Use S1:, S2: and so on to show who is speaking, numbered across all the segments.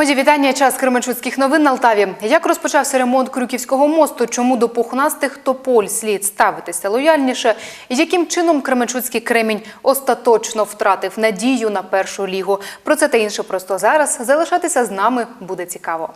S1: Мої вітання. Час Кременчуцьких новин на Алтаві. Як розпочався ремонт Крюківського мосту? Чому до пухнастих тополь слід ставитися лояльніше? І яким чином Кременчуцький кремінь остаточно втратив надію на першу лігу? Про це та інше просто зараз. Залишатися з нами буде цікаво.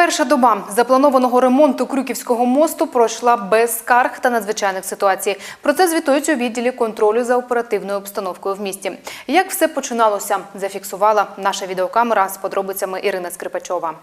S1: Перша доба запланованого ремонту Крюківського мосту пройшла без скарг та надзвичайних ситуацій. Про це звітують у відділі контролю за оперативною обстановкою в місті. Як все починалося, зафіксувала наша відеокамера з подробицями Ірина Скрипачова.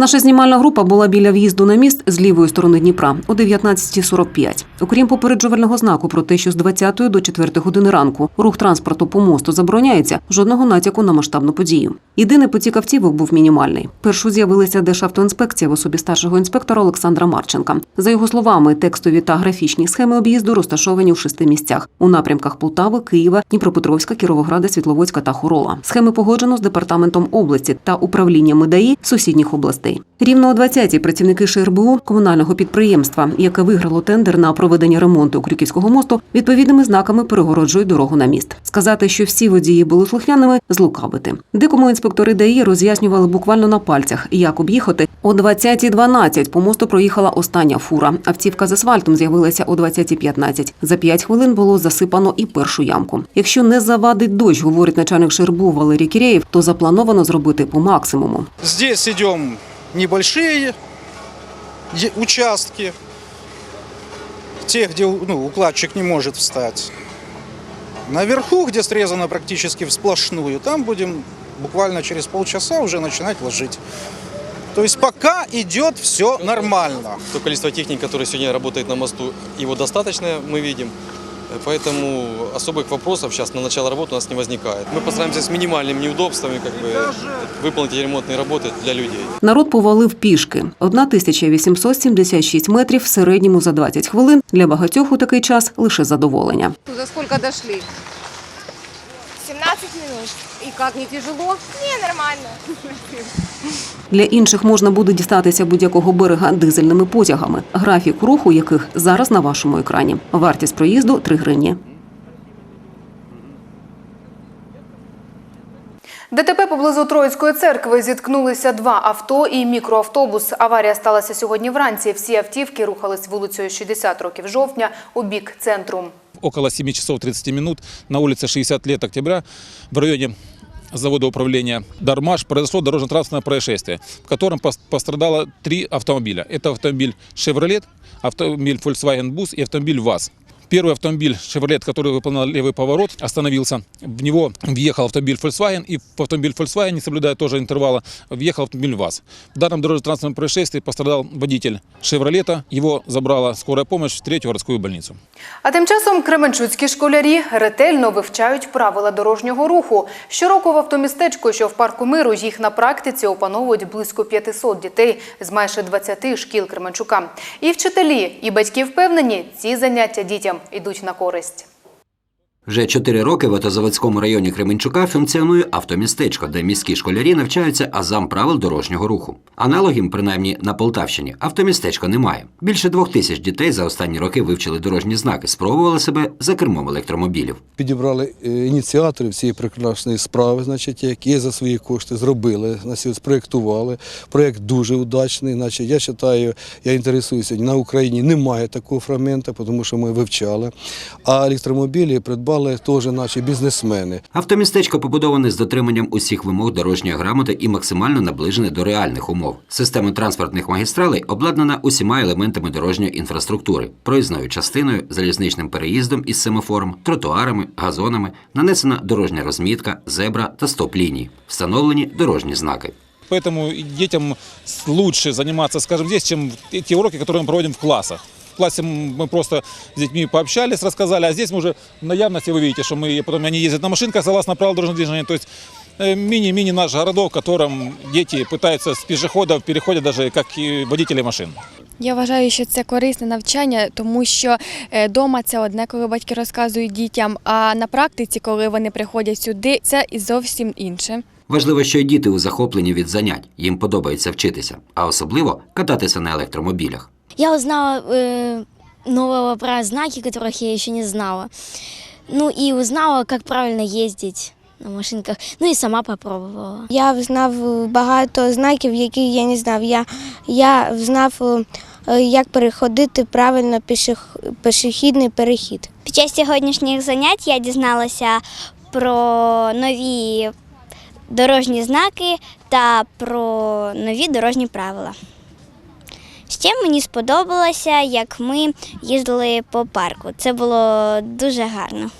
S2: Наша знімальна група була біля в'їзду на міст з лівої сторони Дніпра о 19.45. Окрім попереджувального знаку про те, що з 20 до 4 години ранку рух транспорту по мосту забороняється, жодного натяку на масштабну подію. Єдиний потік автівок був мінімальний. Першу з'явилася Державтоінспекція в особі старшого інспектора Олександра Марченка. За його словами, текстові та графічні схеми об'їзду розташовані в шести місцях у напрямках Полтави, Києва, Дніпропетровська, Кіровограда, Світловодська та Хорола. Схеми погоджено з департаментом області та управліннями ДАІ сусідніх областей. Рівно о 20-й працівники ШРБУ комунального підприємства, яке виграло тендер на проведення ремонту Крюківського мосту, відповідними знаками перегороджують дорогу на міст. Сказати, що всі водії були слухняними, злукавити. Декому інспектори ДАІ роз'яснювали буквально на пальцях, як об'їхати. О 20.12 по мосту проїхала остання фура. Автівка з асфальтом з'явилася о 20.15. За 5 хвилин було засипано і першу ямку. Якщо не завадить дощ, говорить начальник ШРБУ Валерій Кірєєв, то заплановано зробити по максимуму.
S3: Здесь идем небольшие участки, те, где ну, укладчик не может встать. Наверху, где срезано практически всплошную, там будем буквально через полчаса уже начинать ложить. То есть пока идет все нормально.
S4: То количество техник, которое сегодня работает на мосту, его достаточно, мы видим. Поэтому особых вопросов сейчас на начало работы у нас не возникает. Мы постараемся с минимальными неудобствами как бы, выполнить эти ремонтные работы для людей.
S2: Народ повалив пішки. 1876 метрів в середньому за 20 хвилин. Для багатьох у такий час лише задоволення.
S5: За сколько дошли?
S6: 17 минут.
S5: И как, не тяжело?
S6: Не, нормально.
S2: Для інших можна буде дістатися будь-якого берега дизельними потягами, графік руху яких зараз на вашому екрані. Вартість проїзду 3 гривні.
S1: ДТП поблизу Троїцької церкви зіткнулися два авто і мікроавтобус. Аварія сталася сьогодні вранці. Всі автівки рухались вулицею 60 років жовтня у бік центру.
S7: Около 7 часов 30 минут на улице 60 лет октября в районе завода управления «Дармаш» произошло дорожно-транспортное происшествие, в котором пос- пострадало три автомобиля. Это автомобиль «Шевролет», автомобиль Volkswagen Bus и автомобиль ВАЗ. Первый автомобиль «Шевролет», который выполнял левый поворот, остановился. В него въехал автомобиль Volkswagen, и в автомобиль Volkswagen, не соблюдая тоже интервала, въехал автомобиль ВАЗ. В данном дорожно-транспортном происшествии пострадал водитель «Шевролета». Его забрала скорая помощь в третью городскую больницу.
S1: А тим часом кременчуцькі школярі ретельно вивчають правила дорожнього руху. Щороку в автомістечку, що в парку миру, їх на практиці опановують близько 500 дітей з майже 20 шкіл Кременчука. І вчителі, і батьки впевнені, ці заняття дітям йдуть на користь.
S8: Вже чотири роки в Автозаводському районі Кременчука функціонує автомістечко, де міські школярі навчаються азам правил дорожнього руху. Аналогів, принаймні на Полтавщині, автомістечко немає. Більше двох тисяч дітей за останні роки вивчили дорожні знаки, спробували себе за кермом електромобілів.
S9: Підібрали е, ініціаторів цієї прекрасної справи, значить, які за свої кошти зробили, значить, спроєктували. Проєкт дуже удачний. Значить, я вважаю, я інтересуюся, на Україні немає такого фрагмента, тому що ми вивчали. А електромобілі придбали теж наші бізнесмени.
S8: Автомістечко побудоване з дотриманням усіх вимог дорожньої грамоти і максимально наближене до реальних умов. Система транспортних магістралей обладнана усіма елементами дорожньої інфраструктури: проїзною частиною, залізничним переїздом із семафором, тротуарами, газонами, нанесена дорожня розмітка, зебра та стоп-лінії, встановлені дорожні знаки.
S7: Поэтому и детям с- лучше заниматься, скажем, здесь, чем те те уроки, которые мы проводим в классах. В классе м- мы просто с детьми пообщались, рассказали, а здесь мы уже на явности вы видите, что мы потом они ездят на машинках согласно правилам дорожного движения. То есть э, мини-мини наш городок, в котором дети пытаются с пешеходов переходят даже как и водители машин.
S6: Я вважаю, що це корисне навчання, тому що вдома це одне, коли батьки розказують дітям, а на практиці, коли вони приходять сюди, це і зовсім інше.
S8: Важливо, що й діти у захопленні від занять. Їм подобається вчитися, а особливо кататися на електромобілях.
S10: Я узнала э, нового про знаки, которых я еще не знала. Ну и узнала, как правильно ездить на машинках. Ну і сама попробувала.
S11: Я знав багато знаків, які я не знав. Я, я знав, е, як переходити правильно пішох, пішохідний перехід.
S10: Під час сьогоднішніх занять я дізналася про нові дорожні знаки та про нові дорожні правила. Ще мені сподобалося, як ми їздили по парку. Це було дуже гарно.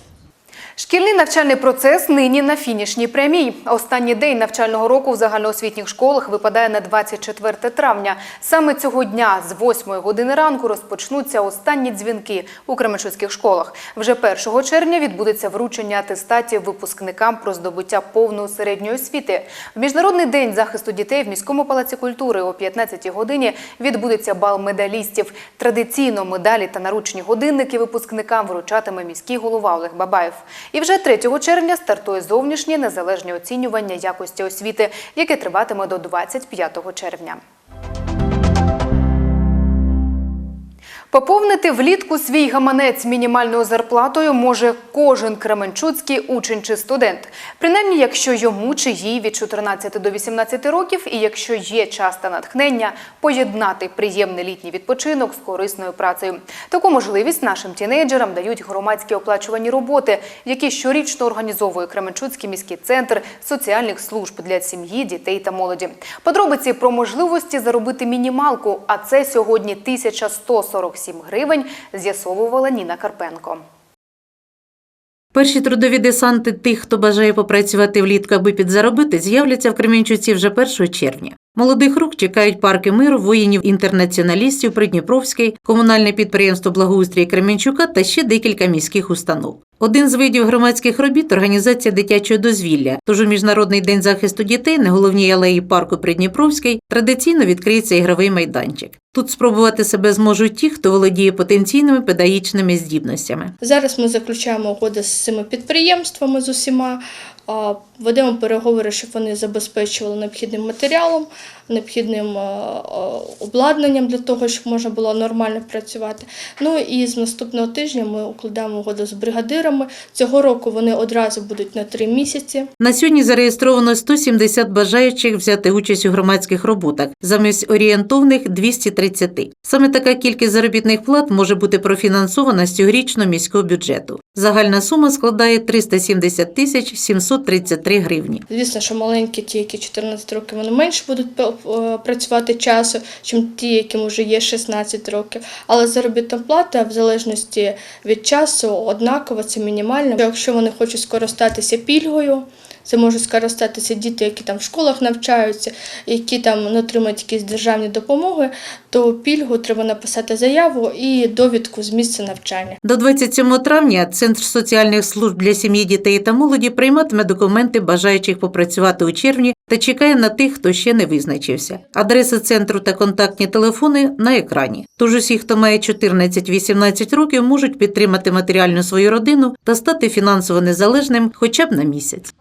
S1: Шкільний навчальний процес нині на фінішній прямій. Останній день навчального року в загальноосвітніх школах випадає на 24 травня. Саме цього дня з 8 години ранку розпочнуться останні дзвінки у Кременчуцьких школах. Вже 1 червня відбудеться вручення атестатів випускникам про здобуття повної середньої освіти. В Міжнародний день захисту дітей в міському палаці культури о 15 годині відбудеться бал медалістів. Традиційно медалі та наручні годинники випускникам вручатиме міський голова Олег Бабаєв. І вже 3 червня стартує зовнішнє незалежне оцінювання якості освіти, яке триватиме до 25 червня. Поповнити влітку свій гаманець мінімальною зарплатою може кожен кременчуцький учень чи студент. Принаймні, якщо йому чи їй від 14 до 18 років, і якщо є час та натхнення поєднати приємний літній відпочинок з корисною працею. Таку можливість нашим тінейджерам дають громадські оплачувані роботи, які щорічно організовує Кременчуцький міський центр соціальних служб для сім'ї, дітей та молоді. Подробиці про можливості заробити мінімалку, а це сьогодні 1147 гривень, з'ясовувала Ніна Карпенко.
S12: Перші трудові десанти тих, хто бажає попрацювати влітку, аби підзаробити, з'являться в Кремінчуці вже 1 червня. Молодих рук чекають парки миру, воїнів-інтернаціоналістів Придніпровський, комунальне підприємство благоустрій Кременчука та ще декілька міських установ. Один з видів громадських робіт організація дитячого дозвілля. Тож у міжнародний день захисту дітей на головній алеї парку Придніпровський традиційно відкриється ігровий майданчик. Тут спробувати себе зможуть ті, хто володіє потенційними педагогічними здібностями.
S13: Зараз ми заключаємо угоди з цими підприємствами з усіма, ведемо переговори, щоб вони забезпечували необхідним матеріалом, необхідним а, а, обладнанням для того, щоб можна було нормально працювати. Ну і з наступного тижня ми укладаємо угоду з бригадирами. Цього року вони одразу будуть на три місяці.
S12: На сьогодні зареєстровано 170 бажаючих взяти участь у громадських роботах, замість орієнтовних 230. Саме така кількість заробітних плат може бути профінансована з цьогорічного міського бюджету. Загальна сума складає 370 тисяч 733 гривні.
S13: Звісно, що маленькі, ті, які 14 років, вони менше будуть працювати часу, ніж ті, яким вже є 16 років. Але заробітна плата в залежності від часу однакова, це мінімально. Якщо вони хочуть скористатися пільгою, це можуть скористатися діти, які там в школах навчаються, які там отримують якісь державні допомоги, то пільгу треба написати заяву і довідку з місця навчання.
S12: До 27 травня Центр соціальних служб для сім'ї, дітей та молоді прийматиме документи бажаючих попрацювати у червні та чекає на тих, хто ще не визначився. Адреси центру та контактні телефони на екрані. Тож усі, хто має 14-18 років, можуть підтримати матеріально свою родину та стати фінансово незалежним хоча б на місяць.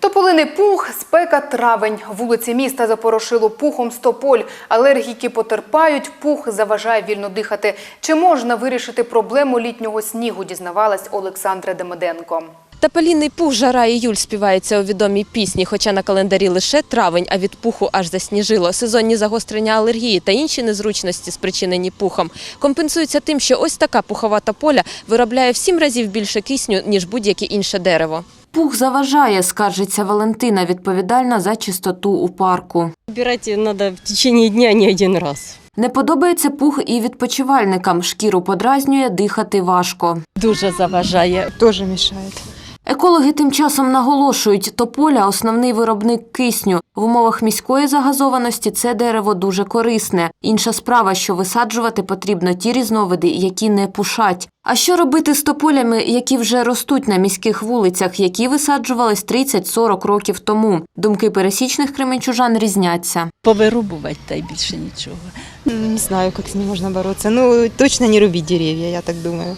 S1: Тополиний пух, спека травень. Вулиці міста запорошило пухом стополь. Алергіки потерпають, пух заважає вільно дихати. Чи можна вирішити проблему літнього снігу, дізнавалась Олександра Демиденко.
S14: Тополінний пух жара іюль співається у відомій пісні, хоча на календарі лише травень, а від пуху аж засніжило. Сезонні загострення алергії та інші незручності, спричинені пухом, компенсуються тим, що ось така пухова тополя виробляє в сім разів більше кисню, ніж будь-яке інше дерево.
S15: Пух заважає, скаржиться Валентина, відповідальна за чистоту у парку.
S16: Убирать треба в течение дня не один раз.
S15: Не подобається пух і відпочивальникам. Шкіру подразнює, дихати важко.
S16: Дуже заважає.
S11: Теж мішає.
S15: Екологи тим часом наголошують, тополя – основний виробник кисню. В умовах міської загазованості це дерево дуже корисне. Інша справа, що висаджувати потрібно ті різновиди, які не пушать. А що робити з тополями, які вже ростуть на міських вулицях, які висаджувались 30-40 років тому? Думки пересічних кременчужан різняться.
S16: Повирубувати та й більше нічого.
S11: Не знаю, як з ним можна боротися. Ну, точно не рубіть дерев'я, я так думаю.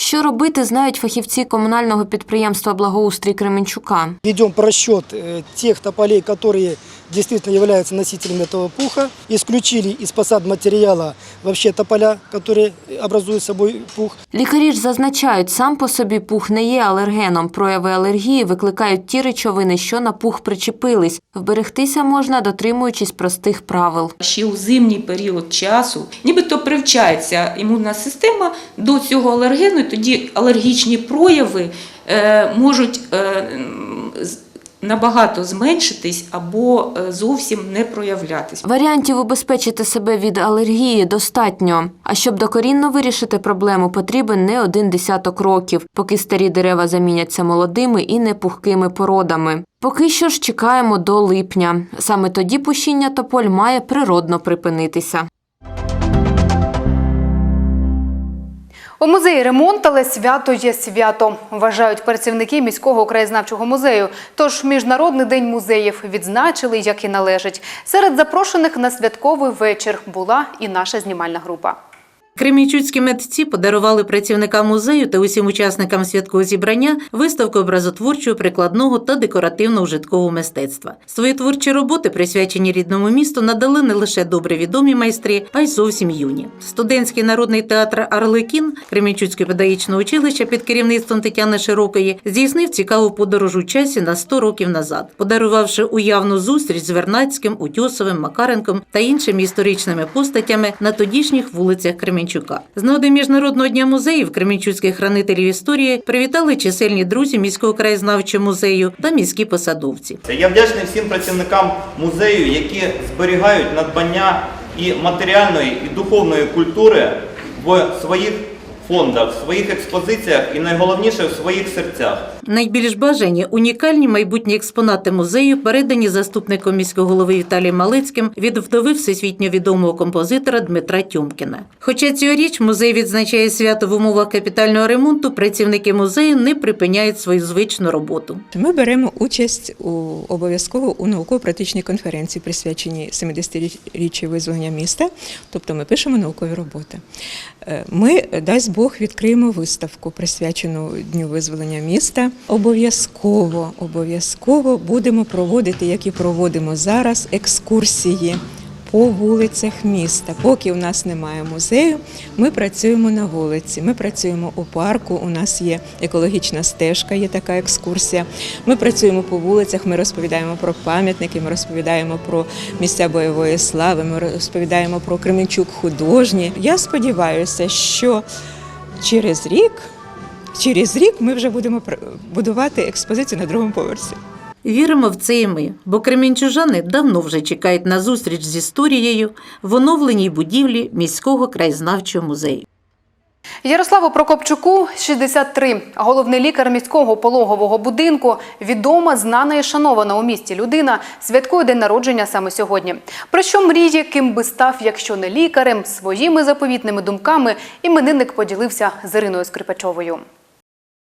S15: Що робити, знають фахівці комунального підприємства Благоустрій Кременчука.
S17: Ведем просчет э, тих тополей, которые действительно являются носителями этого пуха. Исключили из посад материала вообще тополя, которые образуют собой пух.
S15: Лікарі ж зазначають, сам по собі пух не є алергеном. Прояви алергії викликають ті речовини, що на пух причепились. Вберегтися можна, дотримуючись простих правил.
S18: Ще у зимній період часу нібито привчається імунна система до цього алергену, і тоді алергічні прояви е, можуть е, з- набагато зменшитись або е, зовсім не проявлятись.
S15: Варіантів убезпечити себе від алергії достатньо. А щоб докорінно вирішити проблему, потрібен не один десяток років, поки старі дерева заміняться молодими і непухкими породами. Поки що ж чекаємо до липня. Саме тоді пущіння тополь має природно припинитися.
S1: У музеї ремонт, але свято є свято, вважають працівники міського краєзнавчого музею. Тож міжнародний день музеїв відзначили, як і належить. Серед запрошених на святковий вечір була і наша знімальна група.
S12: Кремічуцькі митці подарували працівникам музею та усім учасникам святкового зібрання виставку образотворчого, прикладного та декоративно-ужиткового мистецтва. Свої творчі роботи, присвячені рідному місту, надали не лише добре відомі майстри, а й зовсім юні. Студентський народний театр Арлекін Кремічуцьке педагогічне училище під керівництвом Тетяни Широкої здійснив цікаву подорож у часі на 100 років назад, подарувавши уявну зустріч з Вернацьким, Утьосовим, Макаренком та іншими історичними постатями на тодішніх вулицях Кременчука. З нагоди міжнародного дня музеїв кременчуцьких хранителів історії привітали чисельні друзі міського краєзнавчого музею та міські посадовці.
S19: Я вдячний всім працівникам музею, які зберігають надбання і матеріальної, і духовної культури в своїх фондах, в своїх експозиціях і найголовніше в своїх серцях.
S12: Найбільш бажані унікальні майбутні експонати музею передані заступником міського голови Віталієм Малицьким від вдови всесвітньо відомого композитора Дмитра Тюмкіна. Хоча цьогоріч музей відзначає свято в умовах капітального ремонту, працівники музею не припиняють свою звичну роботу.
S20: Ми беремо участь у обов'язково у науково-практичній конференції, присвяченій 70-річчю визволення міста. Тобто ми пишемо наукові роботи. Е, Ми, дасть Бог, відкриємо виставку, присвячену Дню визволення міста. Обов'язково, обов'язково будемо проводити, як і проводимо зараз, екскурсії. По вулицях міста. Поки у нас немає музею, ми працюємо на вулиці. Ми працюємо у парку. У нас є екологічна стежка, є така екскурсія. Ми працюємо по вулицях. Ми розповідаємо про пам'ятники. Ми розповідаємо про місця бойової слави. Ми розповідаємо про Кременчук художні. Я сподіваюся, що через рік, через рік ми вже будемо будувати експозицію на другому поверсі.
S12: Віримо в це і ми, бо кремінчужани давно вже чекають на зустріч з історією в оновленій будівлі міського краєзнавчого музею.
S1: Ярославу Прокопчуку 63. Головний лікар міського пологового будинку, відома, знана і шанована у місті людина, святкує день народження саме сьогодні. Про що мріє, ким би став, якщо не лікарем, своїми заповітними думками іменинник поділився з Іриною Скрипачовою.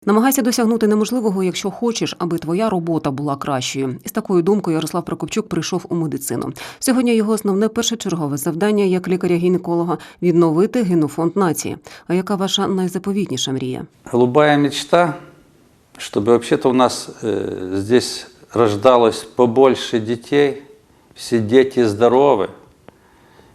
S2: Намагайся досягнути неможливого, якщо хочеш, аби твоя робота була кращою. Із такою думкою Ярослав Прокопчук прийшов у медицину. Сьогодні його основне першочергове завдання як лікаря-гінеколога відновити генофонд нації. А яка ваша найзаповітніша мрія?
S21: Голубая мечта, чтобы вообще-то у нас э, здесь рождалось побольше детей, все дети здоровы,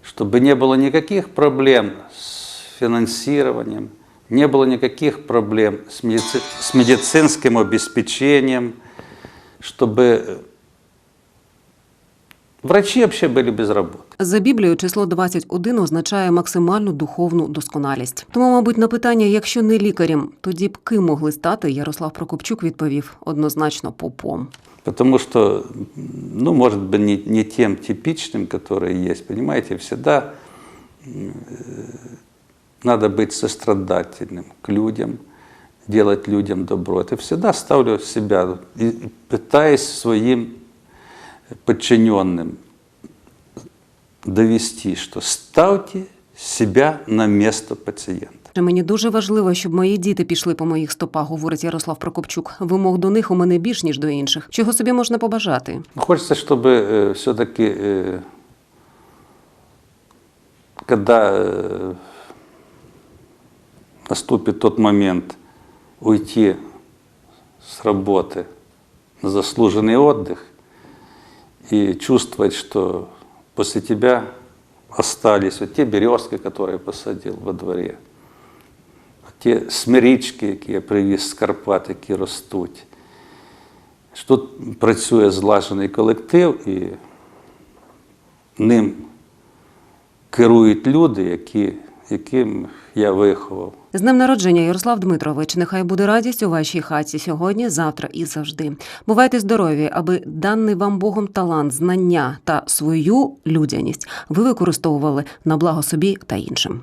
S21: чтобы не было никаких проблем с финансированием, не было никаких проблем с, медици- с медицинским обеспечением, чтобы э, врачи вообще были без работы.
S2: За Біблією число 21 означає максимальну духовну досконалість. Тому, мабуть, на питання, якщо не лікарем, тоді б ким могли стати, Ярослав Прокопчук відповів однозначно попом.
S21: Потому что, ну, может быть, не, не тем типичным, которые есть, понимаете, всегда м, э, надо быть сострадательным к людям, делать людям добро. Это всегда ставлю себя и и пытаясь своим подчиненным довести, что ставьте себя на место пациента.
S2: Мені дуже важливо, щоб мої діти пішли по моїх стопах, говорить Ярослав Прокопчук. Вимог до них у мене більш ніж до інших. Чого собі можна побажати?
S21: Хочется, чтобы все-таки, когда э, наступит тот момент уйти с работы на заслуженный отдых и чувствовать, что после тебя остались вот те березки, которые я посадил во дворе, ті смирічки, які я привіз з Карпат, які ростуть. Що Тут працює злажений колектив і ним керують люди, які, яким я виховав.
S2: З днем народження, Ярослав Дмитрович. Нехай буде радість у вашій хаті сьогодні, завтра і завжди. Бувайте здорові, аби даний вам Богом талант, знання та свою людяність ви використовували на благо собі та іншим.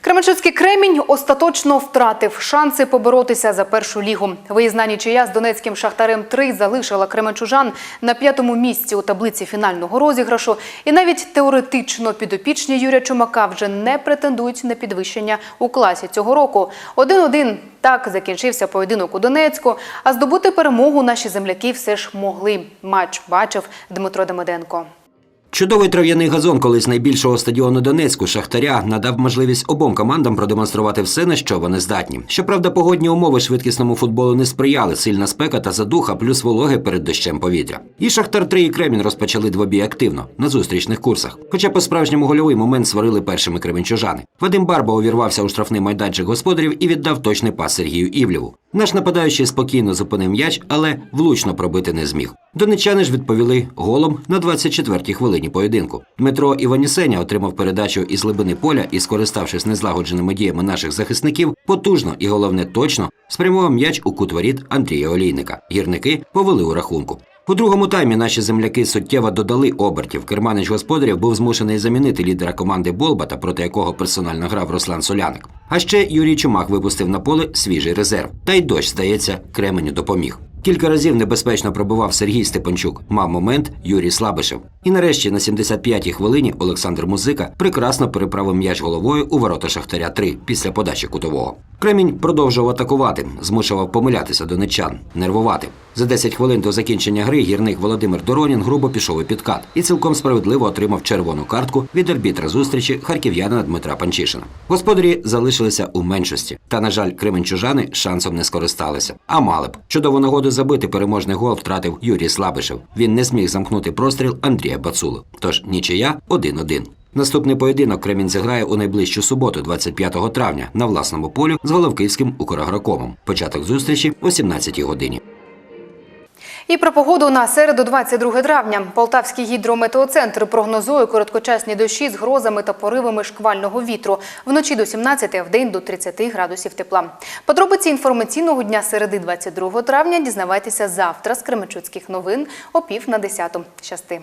S1: Кременчуцький кремінь остаточно втратив шанси поборотися за першу лігу. Виїзна нічия з донецьким шахтарем 3 залишила кременчужан на п'ятому місці у таблиці фінального розіграшу. І навіть теоретично підопічні Юрія Чумака вже не претендують на підвищення у класі цього року. 1-1 так закінчився поєдинок у Донецьку. А здобути перемогу наші земляки все ж могли. Матч бачив Дмитро Демиденко.
S8: Чудовий трав'яний газон колись найбільшого стадіону Донецьку Шахтаря надав можливість обом командам продемонструвати все, на що вони здатні. Щоправда, погодні умови швидкісному футболу не сприяли, сильна спека та задуха, плюс вологи перед дощем повітря. І Шахтар 3 і Кремінь розпочали двобій активно на зустрічних курсах. Хоча по справжньому гольовий момент сварили першими кременчужани. Вадим Барба увірвався у штрафний майданчик господарів і віддав точний пас Сергію Івлєву. Наш нападаючий спокійно зупинив м'яч, але влучно пробити не зміг. Донеччани ж відповіли голом на 24-й хвилині поєдинку. Дмитро Іванісеня отримав передачу із глибини поля і, скориставшись незлагодженими діями наших захисників, потужно і головне точно спрямував м'яч у кут воріт Андрія Олійника. Гірники повели у рахунку. У другому таймі наші земляки суттєво додали обертів. Керманич господарів був змушений замінити лідера команди Болбата, проти якого персонально грав Руслан Соляник. А ще Юрій Чумак випустив на поле свіжий резерв. Та й дощ, здається, Кременю допоміг. Кілька разів небезпечно пробував Сергій Степанчук, мав момент Юрій Слабишев. І нарешті на 75-й хвилині Олександр Музика прекрасно переправив м'яч головою у ворота Шахтаря 3 після подачі кутового. Кремінь продовжував атакувати, змушував помилятися донеччан, нервувати. За 10 хвилин до закінчення гри гірник Володимир Доронін грубо пішов у підкат і цілком справедливо отримав червону картку від арбітра зустрічі харків'янина Дмитра Панчишина. Господарі залишилися у меншості, та, на жаль, кременчужани шансом не скористалися. А мали б. Чудову нагоду забити переможний гол втратив Юрій Слабишев. Він не зміг замкнути простріл Андрія Бацулу. Тож нічия 1-1. Наступний поєдинок Кремінь зіграє у найближчу суботу, 25 травня, на власному полі з Головківським Украгрокомом. Початок зустрічі о 17 годині.
S1: І про погоду на середу 22 травня. Полтавський гідрометеоцентр прогнозує короткочасні дощі з грозами та поривами шквального вітру. Вночі до 17, а день до 30 градусів тепла. Подробиці інформаційного дня середи 22 травня дізнавайтеся завтра з Кременчуцьких новин о пів на 10. Щасти.